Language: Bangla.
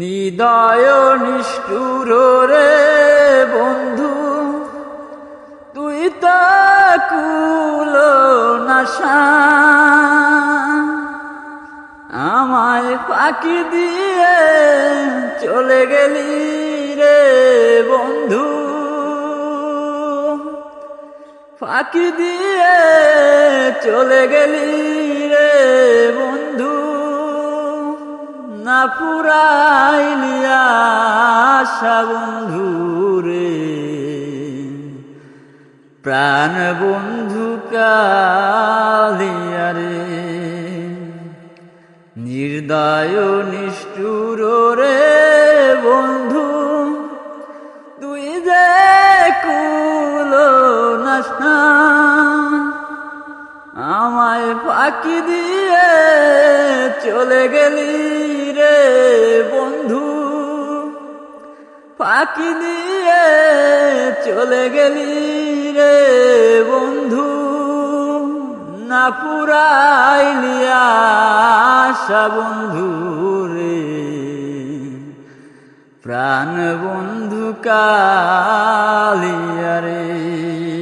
নিদয় নিষ্ঠুর রে বন্ধু, তুই তাকুল নাশা। আমায় ফাঁকি দিয়ে চলে গেলি রে বন্ধু। ফাঁকি দিয়ে চলে গেলি না পুরাইলি আশা বন্ধু রে প্রাণ বন্ধু কালিয়া রে নির্দয় নিষ্ঠুর রে বন্ধু, তুই যে কুল আমায় ফাঁকি দিয়ে চলে গেলি। বন্ধু, ফাঁকি দিয়ে চলে গেলি রে বন্ধু, না পুরাইলি আশা বন্ধু রে। প্রাণ বন্ধু কালিয়া রে।